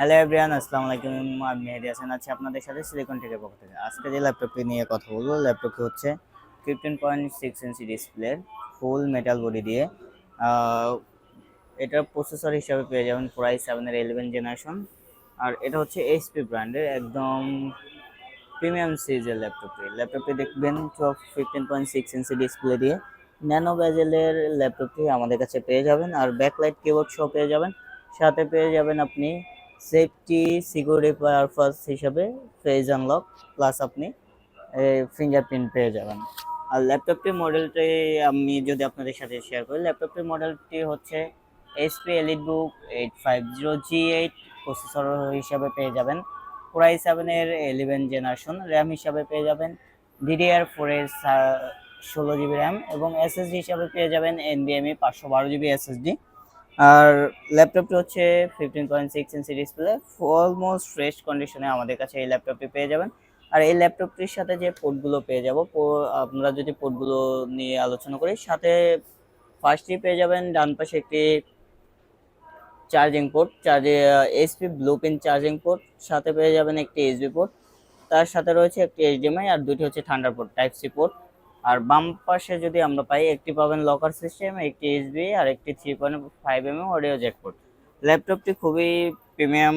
Hello everyone আসসালামু আলাইকুম। আমি মেহেদি হাসান, আছি আপনাদের সাথে সিলিকন টেকের পক্ষ থেকে। আজকে যে ল্যাপটপটি নিয়ে কথা বলব ল্যাপটপটি হচ্ছে ফিফটিন পয়েন্ট সিক্স ইঞ্চি ডিসপ্লের ফুল মেটাল বডি দিয়ে। এটার প্রসেসর হিসাবে পেয়ে যাবেন কোরাই সেভেনের ইলেভেন জেনারেশন আর এটা হচ্ছে এইচপি ব্র্যান্ডের একদম প্রিমিয়াম সিরিজের ল্যাপটপটি ল্যাপটপটি দেখবেন fifteen point six inch display দিয়ে। ন্যানো ব্যাজেলের ল্যাপটপটি আমাদের কাছে পেয়ে যাবেন। আর ব্যাকলাইট কিবোর্ড সহ পেয়ে যাবেন। সাথে পেয়ে যাবেন আপনি সেফটি সিকিউরিটি পারপাস হিসাবে ফেজ আনলক প্লাস আপনি ফিঙ্গারপ্রিন্ট পেয়ে যাবেন। আর ল্যাপটপটির মডেলটি আমি যদি আপনাদের সাথে শেয়ার করি ল্যাপটপটির মডেলটি হচ্ছে HP EliteBook eight five zero G eight processor হিসাবে পেয়ে যাবেন। কোরাই সেভেনের ইলেভেন জেনারেশন র্যাম হিসাবে পেয়ে যাবেন। ডিডিআর ফোরের ষোলো জিবি র্যাম এবং এসএসডি হিসাবে পেয়ে যাবেন এনবিএমই পাঁচশো বারো জিবি এসএসডি আর ল্যাপটপটি হচ্ছে fifteen point six inch display almost fresh কন্ডিশনে আমাদের কাছে এই ল্যাপটপটি পেয়ে যাবেন। আর এই ল্যাপটপটির সাথে যে পোর্টগুলো পেয়ে যাব আমরা যদি পোর্টগুলো নিয়ে আলোচনা করি, সাথে ফার্স্টই পেয়ে যাবেন ডান পাশে একটি চার্জিং পোর্ট চার্জে HP blue pin charging port সাথে পেয়ে যাবেন একটি এসবি পোর্ট তার সাথে রয়েছে একটি এইচডিএমআই আর দুটি হচ্ছে thunder port type C port আর বাম পাশে যদি আমরা পাই, একটি পাবেন লকার সিস্টেম একটি এসবি আর একটি three point five M audio jack port ল্যাপটপটি খুবই প্রিমিয়াম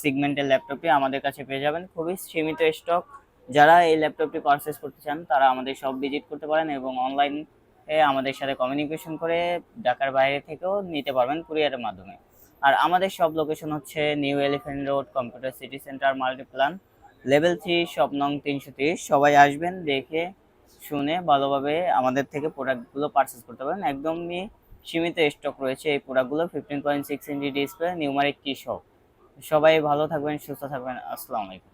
সিগমেন্টের ল্যাপটপটি আমাদের কাছে পেয়ে যাবেন। খুবই সীমিত স্টক যারা এই ল্যাপটপটি পারচেস করতে চান, তারা আমাদের সব ভিজিট করতে পারেন এবং অনলাইন আমাদের সাথে কমিউনিকেশন করে ঢাকার বাইরে থেকেও নিতে পারবেন কুরিয়ারের মাধ্যমে। আর আমাদের সব লোকেশন হচ্ছে New Elephant Road Computer City Centre Multiplan level three shop নং তিনশো সবাই আসবেন, দেখে শুনে ভালোভাবে আমাদের থেকে প্রোডাক্টগুলো পারচেস করতে পারেন। একদমই সীমিত স্টক রয়েছে এই প্রোডাক্টগুলো fifteen point six inch display numeric কি সব সবাই ভালো থাকবেন, সুস্থ থাকবেন। আসসালামু আলাইকুম।